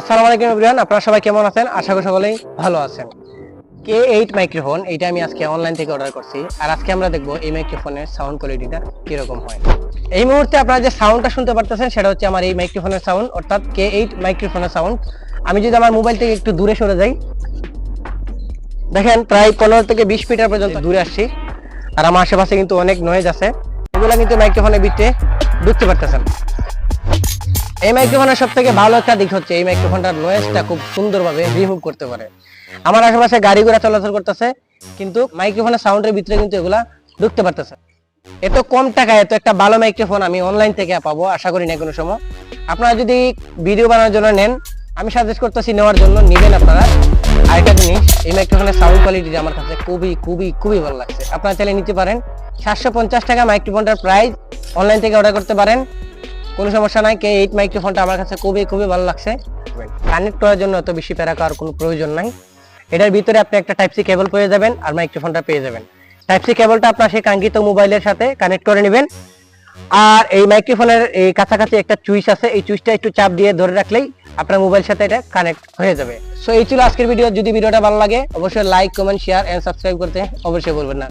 আসসালামু আলাইকুম এভরিওয়ান, আপনারা সবাই কেমন আছেন? আশা করি সকলেই ভালো আছেন। কে এইট মাইক্রোফোন এটা আমি আজকে অনলাইন থেকে অর্ডার করছি। আর আজকে আমরা দেখব এই মাইক্রোফোনের সাউন্ড কোয়ালিটিটা কীরকম হয়। এই মুহূর্তে আপনারা যে সাউন্ডটা শুনতে পারতেছেন, সেটা হচ্ছে আমার এই মাইক্রোফোনের সাউন্ড অর্থাৎ কে এইট মাইক্রোফোনের সাউন্ড আমি যদি আমার মোবাইল থেকে একটু দূরে সরে যাই। দেখেন, প্রায় পনেরো থেকে বিশ মিটার পর্যন্ত দূরে আসছি। আর আমার আশেপাশে কিন্তু অনেক নয়েজ আছে। এগুলো কিন্তু মাইক্রোফোনের ভিতরে ঢুকতে পারতেছেন এই মাইক্রোফোনের সব থেকে ভালো একটা দিক হচ্ছে এই মাইক্রোফোনটার নয়েজটা খুব সুন্দরভাবে রিমুভ করতে পারে। আমার আশেপাশে গাড়ি ঘোড়া চলাচল করতেছে, কিন্তু মাইক্রোফোনের সাউন্ডের ভিতরে কিন্তু এগুলা ঢুকতে পারতেছে। এত কম টাকায়, এত একটা ভালো মাইক্রোফোন আমি অনলাইন থেকে পাবো, আশা করি না কোনো সময়। আপনারা যদি ভিডিও বানানোর জন্য নেন, আমি সাজেস্ট করতেছি নেওয়ার জন্য নেবেন আপনারা। আরেকটা জিনিস, এই মাইক্রোফোনের সাউন্ড কোয়ালিটি আমার কাছে খুবই খুবই খুবই ভালো লাগছে। আপনারা চাইলে নিতে পারেন। সাতশো পঞ্চাশ টাকা মাইক্রোফোনটার প্রাইস অনলাইন থেকে অর্ডার করতে পারেন। কোনো সমস্যা নাই কে এইট মাইক্রোফোনটা আমার কাছে খুবই খুবই ভালো লাগছে। কানেক্ট করার জন্য এত বেশি প্যারা করার কোনো প্রয়োজন নাই। এটার ভিতরে আপনি একটা টাইপ সি কেবল পেয়ে যাবেন আর মাইক্রোফোনটা পেয়ে যাবেন। টাইপ সি কেবলটা আপনার সেই কাঙ্ক্ষিত মোবাইলের সাথে কানেক্ট করে নেবেন। আর এই মাইক্রোফোনের এই কাছাকাছি একটা চুইস আছে এই চুইসটা একটু চাপ দিয়ে ধরে রাখলেই আপনার মোবাইল সাথে এটা কানেক্ট হয়ে যাবে। সো এই ছিল আজকের ভিডিও যদি ভিডিওটা ভালো লাগে অবশ্যই like comment share and subscribe করতে অবশ্যই বলবেন না।